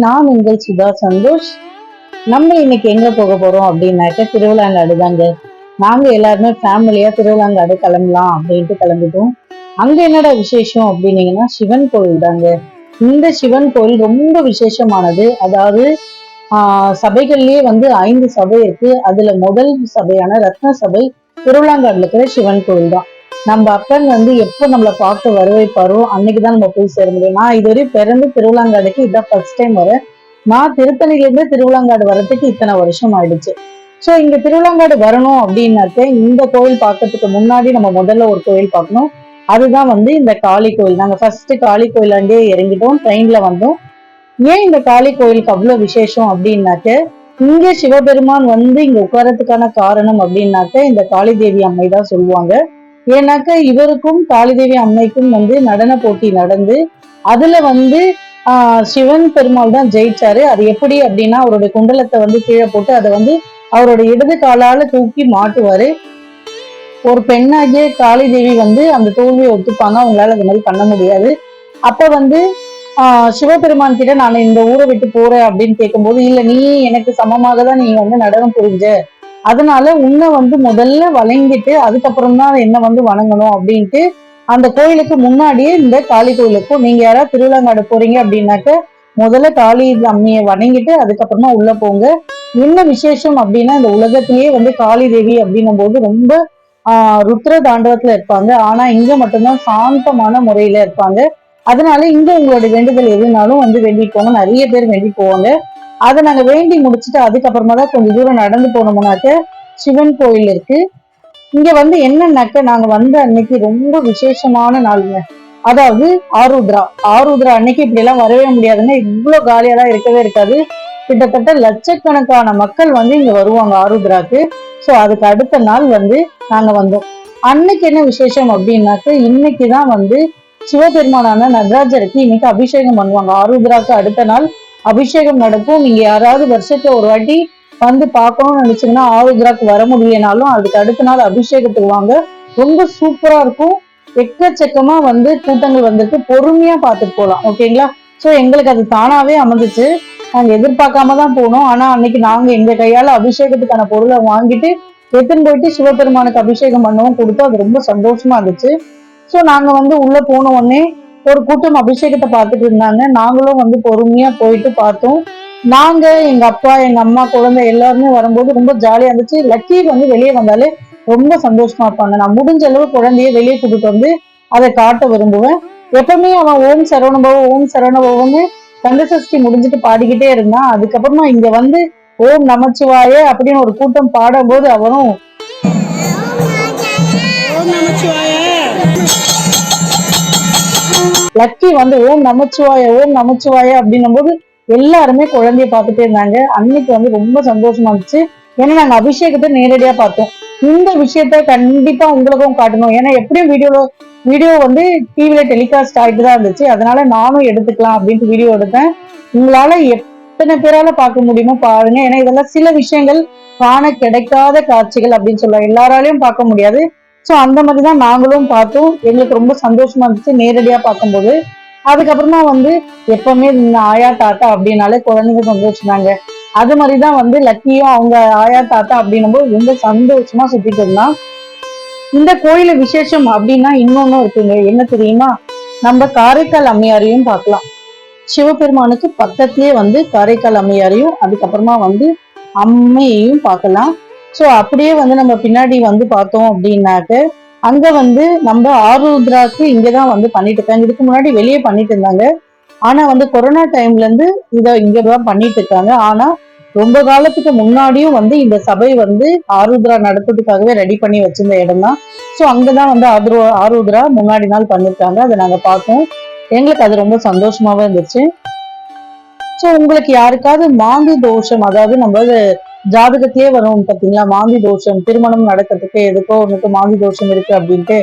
நான் உங்கள் சுதா சந்தோஷ். நம்ம இன்னைக்கு எங்க போக போறோம் அப்படின்னாக்க திருவிழாங்காடு தாங்க. நாங்க எல்லாருமே ஃபேமிலியா திருவிழாங்காடு கிளம்பலாம் அப்படின்ட்டு கிளம்பிட்டோம். அங்க என்னடா விசேஷம் அப்படின்னீங்கன்னா சிவன் கோயில் தாங்க. இந்த சிவன் கோயில் ரொம்ப விசேஷமானது. அதாவது ஆஹ் சபைகள்லயே வந்து ஐந்து சபை இருக்கு. அதுல முதல் சபையான ரத்ன சபை திருவிழாங்காடுல இருக்கிற சிவன் கோயில் தான் நம்ம அப்பன் வந்து எப்போ நம்மளை பார்க்க வருவைப்பாரோ அன்னைக்கு தான் நம்ம போய் சேர முடியும். நான் இதுவரை பிறந்து திருவிழாங்காடுக்கு இதான் ஃபர்ஸ்ட் டைம் வரேன் நான் திருத்தணிலேருந்து திருவிழாங்காடு வர்றதுக்கு இத்தனை வருஷம் ஆயிடுச்சு. ஸோ இங்க திருவிழாங்காடு வரணும் அப்படின்னாக்க இந்த கோயில் பார்க்கறதுக்கு முன்னாடி நம்ம முதல்ல ஒரு கோயில் பார்க்கணும். அதுதான் வந்து இந்த காளி கோயில் நாங்க ஃபர்ஸ்ட் காளி கோயிலாண்டே இறங்கிட்டோம் ட்ரெயின்ல வந்தோம். ஏன் இந்த காளி கோயிலுக்கு அவ்வளவு விசேஷம் அப்படின்னாக்க இங்க சிவபெருமான் வந்து இங்க உட்காரத்துக்கான காரணம் அப்படின்னாக்க இந்த காளி தேவி அம்மை தான் சொல்லுவாங்க. ஏன்னாக்க இவருக்கும் காளிதேவி அம்மைக்கும் வந்து நடன போட்டி நடந்து அதுல வந்து ஆஹ் சிவன் பெருமாள் தான் ஜெயிச்சாரு. அது எப்படி அப்படின்னா அவருடைய குண்டலத்தை வந்து கீழே போட்டு அதை வந்து அவரோட இடது காலால தூக்கி மாட்டுவாரு. ஒரு பெண்ணாகிய காளி தேவி வந்து அந்த தோல்வியை ஒத்துப்பாங்க. அவங்களால அது மாதிரி பண்ண முடியாது. அப்ப வந்து ஆஹ் சிவபெருமான் கிட்ட நான் இந்த ஊரை விட்டு போறேன் அப்படின்னு கேட்கும்போது இல்ல நீ எனக்கு சமமாக தான் நீ வந்து நடனம் புரிஞ்ச. அதனால உன்னை வந்து முதல்ல வணங்கிட்டு அதுக்கப்புறம் தான் என்ன வந்து வணங்கணும் அப்படின்ட்டு அந்த கோயிலுக்கு முன்னாடியே இந்த காளி கோயிலுக்கும் நீங்க யாராவது திருவிழாங்காடு போறீங்க அப்படின்னாக்க முதல்ல காளி அம்மியை வணங்கிட்டு அதுக்கப்புறமா உள்ள போங்க. என்ன விசேஷம் அப்படின்னா இந்த உலகத்திலேயே வந்து காளி தேவி அப்படின்னும் போது ரொம்ப ஆஹ் ருத்ர தாண்டவத்துல இருப்பாங்க. ஆனா இங்க மட்டும்தான் சாந்தமான முறையில இருப்பாங்க. அதனால இங்க உங்களோட வேண்டுதல் எதுனாலும் வந்து வேண்டிக்கோங்க. நிறைய பேர் வேண்டி போவாங்க அதை நாங்க வேண்டி முடிச்சுட்டு அதுக்கப்புறமா தான் கொஞ்சம் தூரம் நடந்து போனோம்னாக்க சிவன் கோயில் இருக்கு. இங்க வந்து என்னன்னாக்க நாங்க வந்த அன்னைக்கு ரொம்ப விசேஷமான நாளுங்க. அதாவது ஆருத்ரா. ஆருத்ரா அன்னைக்கு இப்படி எல்லாம் வரவே முடியாதுங்க. இவ்வளவு காலியெல்லாம் இருக்கவே இருக்காது. கிட்டத்தட்ட லட்சக்கணக்கான மக்கள் வந்து இங்க வருவாங்க ஆருத்ராக்கு. சோ அதுக்கு அடுத்த நாள் வந்து நாங்க வந்தோம். அன்னைக்கு என்ன விசேஷம் அப்படின்னாக்க இன்னைக்கு தான் வந்து சிவபெருமானான நடராஜருக்கு இன்னைக்கு அபிஷேகம் பண்ணுவாங்க. ஆருத்ராக்கு அடுத்த நாள் அபிஷேகம் நடக்கும். நீங்க யாராவது வருஷத்துல ஒரு வாட்டி வந்து பார்க்கணும்னு நினைச்சீங்கன்னா ஆருத்ராக்கு வர முடியனாலும் அதுக்கு அடுத்த நாள் அபிஷேகத்துக்கு வாங்க. ரொம்ப சூப்பரா இருக்கும். எக்கச்சக்கமா வந்து கூட்டங்கள் வந்திருக்கு. பொறுமையா பார்த்துட்டு போகலாம் ஓகேங்களா? சோ எங்களுக்கு அது தானாவே அமைஞ்சிச்சு. நாங்க எதிர்பார்க்காம தான் போனோம். ஆனா அன்னைக்கு நாங்க எங்க கையால அபிஷேகத்துக்கான பொருளை வாங்கிட்டு எடுத்துன்னு போயிட்டு சிவபெருமானுக்கு அபிஷேகம் பண்ணவும் கொடுத்தோம். அது ரொம்ப சந்தோஷமா இருந்துச்சு. சோ நாங்க வந்து உள்ள போன உடனே ஒரு கூட்டம் அபிஷேகத்தை பார்த்துட்டு இருந்தாங்க. நாங்களும் வந்து பொறுமையா போயிட்டு பார்த்தோம். நாங்க எங்க அப்பா எங்க அம்மா குழந்தை எல்லாருமே வரும்போது ரொம்ப ஜாலியா இருந்துச்சு. லக்கி வந்து வெளியே வந்தாலே ரொம்ப சந்தோஷமா இருப்பாங்க. நான் முடிஞ்ச அளவு குழந்தைய வெளியே கூட்டிட்டு வந்து அதை காட்ட விரும்புவேன். எப்பவுமே அவன் ஓம் சரவணபவ ஓம் சரவணபவன்னு கந்தசஷ்டி முடிஞ்சுட்டு பாடிக்கிட்டே இருந்தான். அதுக்கப்புறமா இங்க வந்து ஓம் நமச்சிவாய அப்படின்னு ஒரு கூட்டம் பாடும்போது அவனும் ஓம் நமச்சிவாய. லக்கி வந்து ஓம் நமச்சிவாய ஓம் நமச்சிவாய அப்படின்னும் போது எல்லாருமே குழந்தைய பார்த்துட்டே இருந்தாங்க. அன்னைக்கு வந்து ரொம்ப சந்தோஷமா இருந்துச்சு. ஏன்னா நாங்க அபிஷேகத்தை நேரடியா பார்த்தோம். இந்த விஷயத்த கண்டிப்பா உங்களுக்கும் காட்டணும். ஏன்னா எப்படியும் வீடியோல வீடியோ வந்து டிவில டெலிகாஸ்ட் ஆயிட்டு தான் இருந்துச்சு. அதனால நானும் எடுத்துக்கலாம் அப்படின்ட்டு வீடியோ எடுத்தேன். உங்களால எத்தனை பேரால பார்க்க முடியுமோ பாருங்க. ஏன்னா இதெல்லாம் சில விஷயங்கள் காண கிடைக்காத காட்சிகள் அப்படின்னு சொல்லலாம் எல்லாராலையும் பார்க்க முடியாது. ஸோ அந்த மாதிரி தான் நாங்களும் பார்த்தோம். எங்களுக்கு ரொம்ப சந்தோஷமா இருந்துச்சு நேரடியாக பார்க்கும்போது. அதுக்கப்புறமா வந்து எப்பவுமே இந்த ஆயா தாத்தா அப்படின்னாலே குழந்தைங்க சந்தோஷம் அது மாதிரி தான் வந்து லக்கியும் அவங்க ஆயா தாத்தா அப்படின்னும் போது ரொம்ப சந்தோஷமா சுத்திட்டு இருந்தான். இந்த கோயில விசேஷம் அப்படின்னா இன்னொன்னு இருக்குங்க. என்ன தெரியுமா? நம்ம காரைக்கால் அம்மையாரையும் பார்க்கலாம். சிவபெருமானுக்கு பக்கத்திலேயே வந்து காரைக்கால் அம்மையாரையும் அதுக்கப்புறமா வந்து அம்மையையும் பார்க்கலாம். ஸோ அப்படியே வந்து நம்ம பின்னாடி வந்து பார்த்தோம் அப்படின்னாக்க அங்க வந்து நம்ம ஆருத்ராக்கு இங்கதான் வந்து பண்ணிட்டு இருக்காங்க. இதுக்கு முன்னாடி வெளியே பண்ணிட்டு இருந்தாங்க. ஆனா வந்து கொரோனா டைம்ல இருந்து இதை இங்கதான் பண்ணிட்டு இருக்காங்க. ஆனா ரொம்ப காலத்துக்கு முன்னாடியும் வந்து இந்த சபை வந்து ஆருத்ரா நடத்துறதுக்காகவே ரெடி பண்ணி வச்சிருந்த இடம் தான் ஸோ அங்கதான் வந்து ஆரு ஆருத்ரா முன்னாடி நாள் பண்ணிருக்காங்க. அதை நாங்க பார்த்தோம். எங்களுக்கு அது ரொம்ப சந்தோஷமாவே இருந்துச்சு. ஸோ உங்களுக்கு யாருக்காவது மாந்தி தோஷம் அதாவது நம்ம ஜாதகத்திலே வரும் பாத்தீங்களா? மாந்தி தோஷம் திருமணம் நடக்கிறதுக்கு எதுக்கோ உனக்கு மாந்தி தோஷம் இருக்கு அப்படின்ட்டு.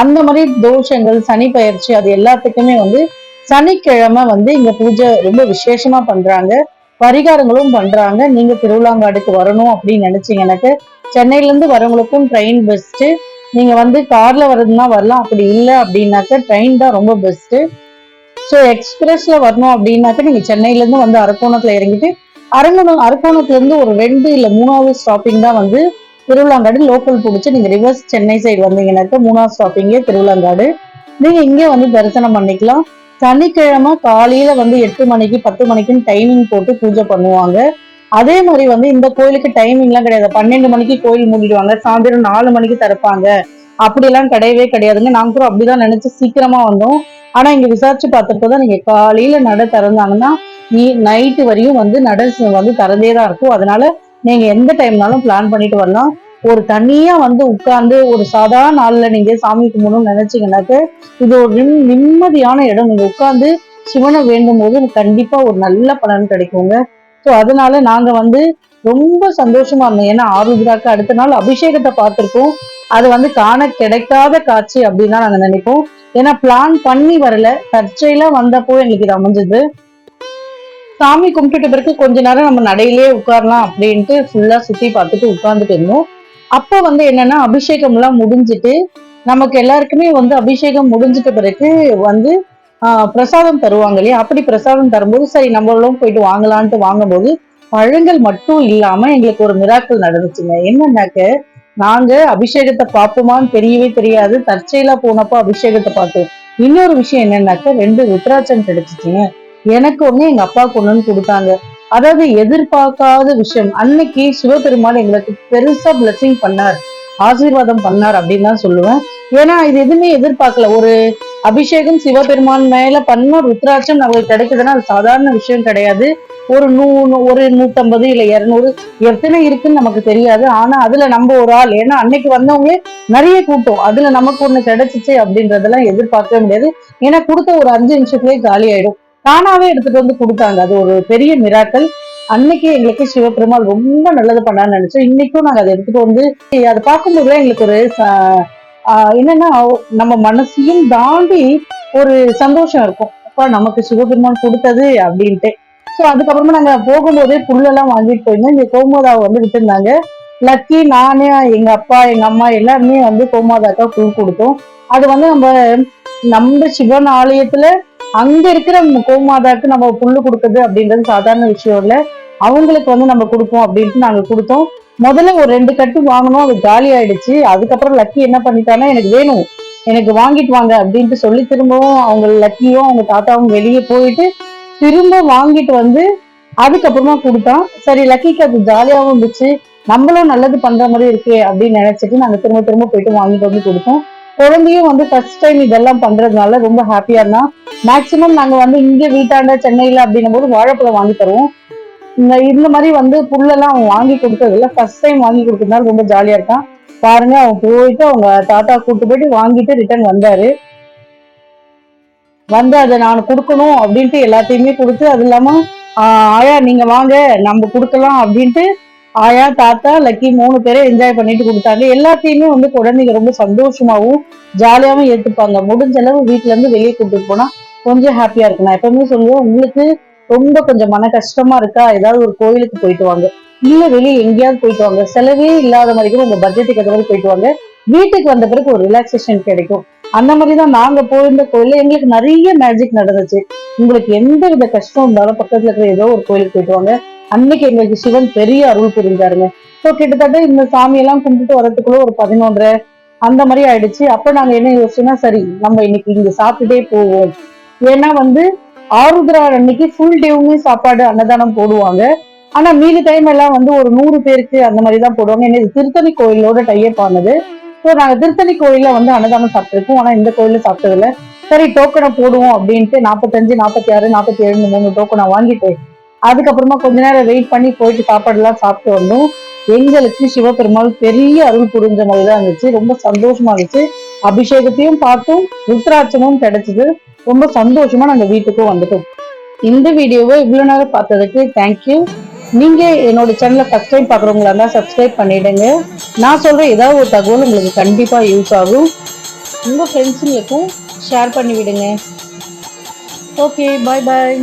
அந்த மாதிரி தோஷங்கள் சனி பயிற்சி அது எல்லாத்துக்குமே வந்து சனிக்கிழமை வந்து இங்க பூஜை ரொம்ப விசேஷமா பண்றாங்க. பரிகாரங்களும் பண்றாங்க. நீங்க திருவிழாங்காடுக்கு வரணும் அப்படின்னு நினைச்சீங்கன்னாக்க சென்னையில இருந்து வரவங்களுக்கும் ட்ரெயின் பெஸ்ட் நீங்க வந்து கார்ல வர்றதுன்னா வரலாம். அப்படி இல்லை அப்படின்னாக்க ட்ரெயின் தான் ரொம்ப பெஸ்ட் ஸோ எக்ஸ்பிரஸ்ல வரணும் அப்படின்னாக்க நீங்க சென்னையில இருந்து வந்து அரக்கோணத்துல இறங்கிட்டு அரங்கணம் அரக்கோணத்துலேருந்து ஒரு ரெண்டு இல்ல மூணாவது ஸ்டாப்பிங் தான் வந்து திருவிழாங்காடு லோக்கல் பிடிச்சி நீங்க ரிவர்ஸ் சென்னை சைடு வந்தீங்கன்னாக்க மூணாவது ஸ்டாப்பிங்கே திருவிழாங்காடு. நீங்க இங்கே வந்து தரிசனம் பண்ணிக்கலாம். சனிக்கிழமை காலையில வந்து எட்டு மணிக்கு பத்து மணிக்குன்னு டைமிங் போட்டு பூஜை பண்ணுவாங்க. அதே மாதிரி வந்து இந்த கோயிலுக்கு டைமிங்லாம் கிடையாது. பன்னெண்டு மணிக்கு கோயில் மூடிடுவாங்க. சாயந்தரம் நாலு மணிக்கு திறப்பாங்க. அப்படிலாம் கிடையவே கிடையாதுங்க. நாங்க கூட அப்படிதான் நினைச்சு சீக்கிரமா வந்தோம். ஆனா இங்க விசாரிச்சு பார்த்தப்போ தான். நீங்க காலையில நட திறந்தாங்கன்னா நைட்டு வரையும் வந்து நட வந்து தரதே தான் இருக்கும். அதனால நீங்க எந்த டைம்னாலும் பிளான் பண்ணிட்டு வரலாம். ஒரு தனியா வந்து உட்கார்ந்து ஒரு சாதாரண நாள்ல நீங்க சாமி கும்பிடணும்னு நினைச்சீங்கன்னாக்க இது ஒரு நிம்- நிம்மதியான இடம். நீங்க உட்கார்ந்து சிவனை வேண்டும் போது கண்டிப்பா ஒரு நல்ல பலன் கிடைக்குங்க. ஸோ அதனால நாங்க வந்து ரொம்ப சந்தோஷமா இருந்தோம். ஏன்னா ஆருத்ராக்கு அடுத்த நாள் அபிஷேகத்தை பார்த்திருக்கோம். அது வந்து காண கிடைக்காத காட்சி அப்படின்னு தான் நாங்க நினைப்போம். ஏன்னா பிளான் பண்ணி வரல. தற்செயலா வந்தப்போ எங்களுக்கு இது அமைஞ்சது. சாமி கும்பிட்டுட்ட பிறகு கொஞ்ச நேரம் நம்ம நடையிலே உட்காரலாம் அப்படின்ட்டு ஃபுல்லா சுத்தி பார்த்துட்டு உட்கார்ந்துட்டு இருந்தோம். அப்ப வந்து என்னன்னா அபிஷேகம் எல்லாம் முடிஞ்சிட்டு நமக்கு எல்லாருக்குமே வந்து அபிஷேகம் முடிஞ்சிட்ட பிறகு வந்து ஆஹ், பிரசாதம் தருவாங்க இல்லையா? அப்படி பிரசாதம் தரும்போது சரி நம்மளும் போயிட்டு வாங்கலான்ட்டு வாங்கும்போது பழங்கள் மட்டும் இல்லாம எங்களுக்கு ஒரு மிராக்கள் நடந்துச்சுங்க. என்னன்னாக்க நாங்க அபிஷேகத்தை பார்ப்போமான்னு தெரியவே தெரியாது. தற்செயலா போனப்போ அபிஷேகத்தை பார்த்தோம். இன்னொரு விஷயம் என்னன்னாக்க ரெண்டு ருத்ராட்சம் கிடைச்சிச்சுங்க. எனக்கு ஒண்ணு எங்க அப்பாவுக்கு ஒண்ணுன்னு கொடுத்தாங்க. அதாவது எதிர்பார்க்காத விஷயம். அன்னைக்கு சிவபெருமான் எங்களுக்கு பெருசா பிளஸிங் பண்ணார். ஆசீர்வாதம் பண்ணார் அப்படின்னு தான் சொல்லுவேன். ஏன்னா இது எதுவுமே எதிர்பார்க்கல. ஒரு அபிஷேகம் சிவபெருமான் மேல பண்ண ருத்ராட்சம் நமக்கு கிடைக்குதுன்னா அது சாதாரண விஷயம் கிடையாது. ஒரு நூ ஒரு நூத்தம்பது இல்ல இருநூறு எத்தனை இருக்குன்னு நமக்கு தெரியாது. ஆனா அதுல நம்ம ஒரு ஆள். ஏன்னா அன்னைக்கு வந்தவங்களே நிறைய கூட்டம். அதுல நமக்கு ஒண்ணு கிடைச்சிச்சு அப்படின்றதெல்லாம் எதிர்பார்க்கவே முடியாது. ஏன்னா கொடுத்த ஒரு அஞ்சு நிமிஷத்துலயே காலி ஆயிடும் தானாவே எடுத்துட்டு வந்து கொடுத்தாங்க. அது ஒரு பெரிய மிராக்கள் அன்னைக்கு எங்களுக்கு சிவபெருமாள் ரொம்ப நல்லது பண்ணான்னு நினைச்சோம். இன்னைக்கும் நாங்க அதை எடுத்துட்டு வந்து அதை பார்க்கும்போது எங்களுக்கு ஒரு ஆஹ் என்னன்னா நம்ம மனசையும் தாண்டி ஒரு சந்தோஷம் இருக்கும். அப்பா நமக்கு சிவபெருமான் கொடுத்தது அப்படின்ட்டு. ஸோ அதுக்கப்புறமா நாங்க போகும்போதே புல்லெல்லாம் வாங்கிட்டு போயிருந்தோம். இங்க கோமோதாவை வந்து விட்டுருந்தாங்க லக்கி நானே எங்க அப்பா எங்க அம்மா எல்லாருமே வந்து கோமாதாக்கா புல் கொடுத்தோம். அது வந்து நம்ம நம்ம சிவன் ஆலயத்துல அங்க இருக்கிற கோமாதாக்கு நம்ம புல்லு கொடுக்குறது அப்படின்றது சாதாரண விஷயம் இல்ல. அவங்களுக்கு வந்து நம்ம கொடுப்போம் அப்படின்ட்டு நாங்க கொடுத்தோம். முதல்ல ஒரு ரெண்டு கட்டு வாங்கணும் அது காலி ஆயிடுச்சு. அதுக்கப்புறம் லக்கி என்ன பண்ணிட்டானா எனக்கு வேணும். எனக்கு வாங்கிட்டு வாங்க அப்படின்ட்டு சொல்லி திரும்பவும் அவங்க லக்கியும் அவங்க தாத்தாவும் வெளியே போயிட்டு திரும்ப வாங்கிட்டு வந்து அதுக்கப்புறமா கொடுத்தான். சரி லக்கிக்கு அது ஜாலியாகவும் இருந்துச்சு. நம்மளும் நல்லது பண்ற மாதிரி இருக்கே அப்படின்னு நினைச்சிட்டு நாங்க திரும்ப திரும்ப போயிட்டு வாங்கிட்டு வந்து கொடுத்தோம். குழந்தையும் வந்து ஃபர்ஸ்ட் டைம் இதெல்லாம் பண்றதுனால ரொம்ப ஹாப்பியா இருந்தா மேக்சிமம் நாங்க வந்து இங்க வீட்டாண்ட சென்னையில அப்படின்னும் போது வாழைப்பழம் வாங்கி தருவோம். இந்த இந்த மாதிரி வந்து புல்லெல்லாம் அவன் வாங்கி கொடுத்ததில்ல. ஃபர்ஸ்ட் டைம் வாங்கி கொடுத்ததுனால ரொம்ப ஜாலியா இருக்கான். பாருங்க அவன் போயிட்டு அவங்க தாத்தா கூட்டு போயிட்டு வாங்கிட்டு ரிட்டர்ன் வந்தாரு. வந்து அதை நான் கொடுக்கணும் அப்படின்ட்டு எல்லாத்தையுமே கொடுத்து அது இல்லாம ஆயா நீங்க வாங்க நம்ம கொடுக்கலாம் அப்படின்ட்டு ஆயா தாத்தா லக்கி மூணு பேரை என்ஜாய் பண்ணிட்டு கொடுத்தாங்க. எல்லாத்தையுமே வந்து குழந்தைங்க ரொம்ப சந்தோஷமாவும் ஜாலியாவும் ஏத்துப்பாங்க. முடிஞ்ச அளவு வீட்டுல இருந்து வெளியே கூட்டிட்டு போனா கொஞ்சம் ஹாப்பியா இருக்கு நான் எப்பவுமே சொல்லுவேன் உங்களுக்கு ரொம்ப கொஞ்சம் மன கஷ்டமா இருக்கா? ஏதாவது ஒரு கோயிலுக்கு போயிட்டு வாங்க. இல்ல வெளியே எங்கேயாவது போயிட்டு வாங்க. செலவே இல்லாத மாதிரி கூட உங்க பட்ஜெட்டுக்கு ஏற்ற மாதிரி போயிட்டு வாங்க. வீட்டுக்கு வந்த பிறகு ஒரு ரிலாக்ஸேஷன் கிடைக்கும். அந்த மாதிரி தான் நாங்க போயிருந்த கோயில்ல எங்களுக்கு நிறைய மேஜிக் நடந்துச்சு. உங்களுக்கு எந்த வித கஷ்டம் இருந்தாலும் பக்கத்துல இருக்கிற ஏதோ ஒரு கோயிலுக்கு போயிட்டு வாங்க. அன்னைக்கு எங்களுக்கு சிவன் பெரிய அருள் புரிந்தாருங்க. ஸோ கிட்டத்தட்ட இந்த சாமியெல்லாம் கும்பிட்டு வரதுக்குள்ள ஒரு பதினொன்றரை அந்த மாதிரி ஆயிடுச்சு. அப்ப நாங்க என்ன யோசிச்சோம்னா சரி நம்ம இன்னைக்கு இங்க சாப்பிட்டுட்டே போவோம். ஏன்னா வந்து ஆருத்ரா அன்னைக்கு ஃபுல் டேவுமே சாப்பாடு அன்னதானம் போடுவாங்க. ஆனா மீதி டைம் எல்லாம் வந்து ஒரு நூறு பேருக்கு அந்த மாதிரி தான் போடுவாங்க. ஏன்னா இது திருத்தணி கோயிலோட டைப் ஆனது. ஸோ நாங்க திருத்தணி கோயில்ல வந்து அன்னதானம் சாப்பிட்டுருக்கோம். ஆனா இந்த கோயில்ல சாப்பிட்டதில்ல. சரி டோக்கனை போடுவோம் அப்படின்ட்டு நாற்பத்தஞ்சு நாற்பத்தி ஆறு நாற்பத்தி ஏழு மூணு டோக்கனை வாங்கிட்டு அதுக்கப்புறமா கொஞ்ச நேரம் வெயிட் பண்ணி போயிட்டு சாப்பாடுலாம் சாப்பிட்டு வந்தோம். எங்களுக்கு சிவபெருமாள் பெரிய அருள் புரிஞ்ச மாதிரி தான் இருந்துச்சு. ரொம்ப சந்தோஷமா இருந்துச்சு. அபிஷேகத்தையும் பார்த்தோம். ருத்ராட்சமும் கிடைச்சது. ரொம்ப சந்தோஷமா நாங்க வீட்டுக்கும் வந்துட்டோம். இந்த வீடியோவை இவ்வளவு நேரம் பார்த்ததுக்கு தேங்க்யூ நீங்க என்னோட சேனலை ஃபர்ஸ்ட் டைம் பாக்குறவங்களா இருந்தா சப்ஸ்கிரைப் பண்ணிடுங்க. நான் சொல்ற ஏதாவது ஒரு தகவல் உங்களுக்கு கண்டிப்பா யூஸ் ஆகும். உங்க ஃப்ரெண்ட்ஸுங்களுக்கும் ஷேர் பண்ணி விடுங்க ஓகே பாய் பாய்